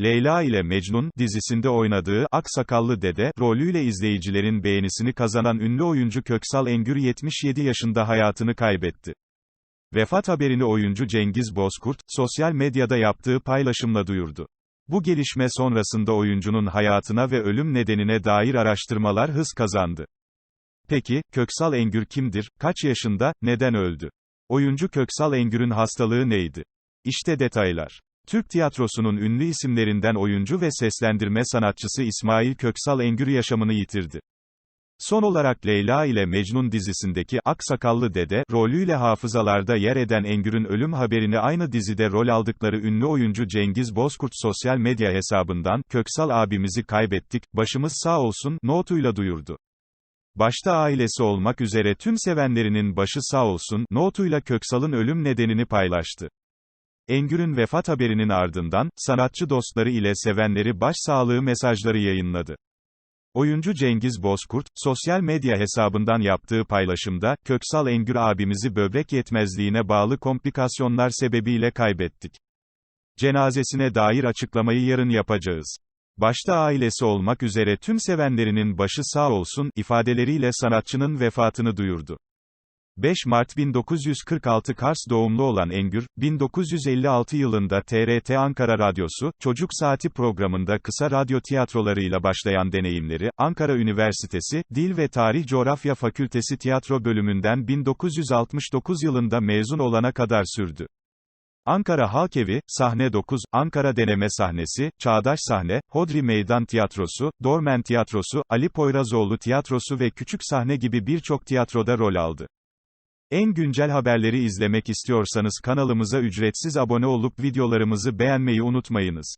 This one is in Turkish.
Leyla ile Mecnun dizisinde oynadığı Aksakallı Dede rolüyle izleyicilerin beğenisini kazanan ünlü oyuncu Köksal Engür 77 yaşında hayatını kaybetti. Vefat haberini oyuncu Cengiz Bozkurt, sosyal medyada yaptığı paylaşımla duyurdu. Bu gelişme sonrasında oyuncunun hayatına ve ölüm nedenine dair araştırmalar hız kazandı. Peki, Köksal Engür kimdir, kaç yaşında, neden öldü? Oyuncu Köksal Engür'ün hastalığı neydi? İşte detaylar. Türk tiyatrosunun ünlü isimlerinden oyuncu ve seslendirme sanatçısı İsmail Köksal Engür yaşamını yitirdi. Son olarak Leyla ile Mecnun dizisindeki Aksakallı Dede rolüyle hafızalarda yer eden Engür'ün ölüm haberini aynı dizide rol aldıkları ünlü oyuncu Cengiz Bozkurt sosyal medya hesabından Köksal abimizi kaybettik, başımız sağ olsun notuyla duyurdu. Başta ailesi olmak üzere tüm sevenlerinin başı sağ olsun notuyla Köksal'ın ölüm nedenini paylaştı. Engür'ün vefat haberinin ardından, sanatçı dostları ile sevenleri başsağlığı mesajları yayınladı. Oyuncu Cengiz Bozkurt, sosyal medya hesabından yaptığı paylaşımda, Köksal Engür abimizi böbrek yetmezliğine bağlı komplikasyonlar sebebiyle kaybettik. Cenazesine dair açıklamayı yarın yapacağız. Başta ailesi olmak üzere tüm sevenlerinin başı sağ olsun, ifadeleriyle sanatçının vefatını duyurdu. 5 Mart 1946 Kars doğumlu olan Engür, 1956 yılında TRT Ankara Radyosu, Çocuk Saati programında kısa radyo tiyatrolarıyla başlayan deneyimleri, Ankara Üniversitesi, Dil ve Tarih Coğrafya Fakültesi tiyatro bölümünden 1969 yılında mezun olana kadar sürdü. Ankara Halkevi, Sahne 9, Ankara Deneme Sahnesi, Çağdaş Sahne, Hodri Meydan Tiyatrosu, Dormen Tiyatrosu, Ali Poyrazoğlu Tiyatrosu ve Küçük Sahne gibi birçok tiyatroda rol aldı. En güncel haberleri izlemek istiyorsanız kanalımıza ücretsiz abone olup videolarımızı beğenmeyi unutmayınız.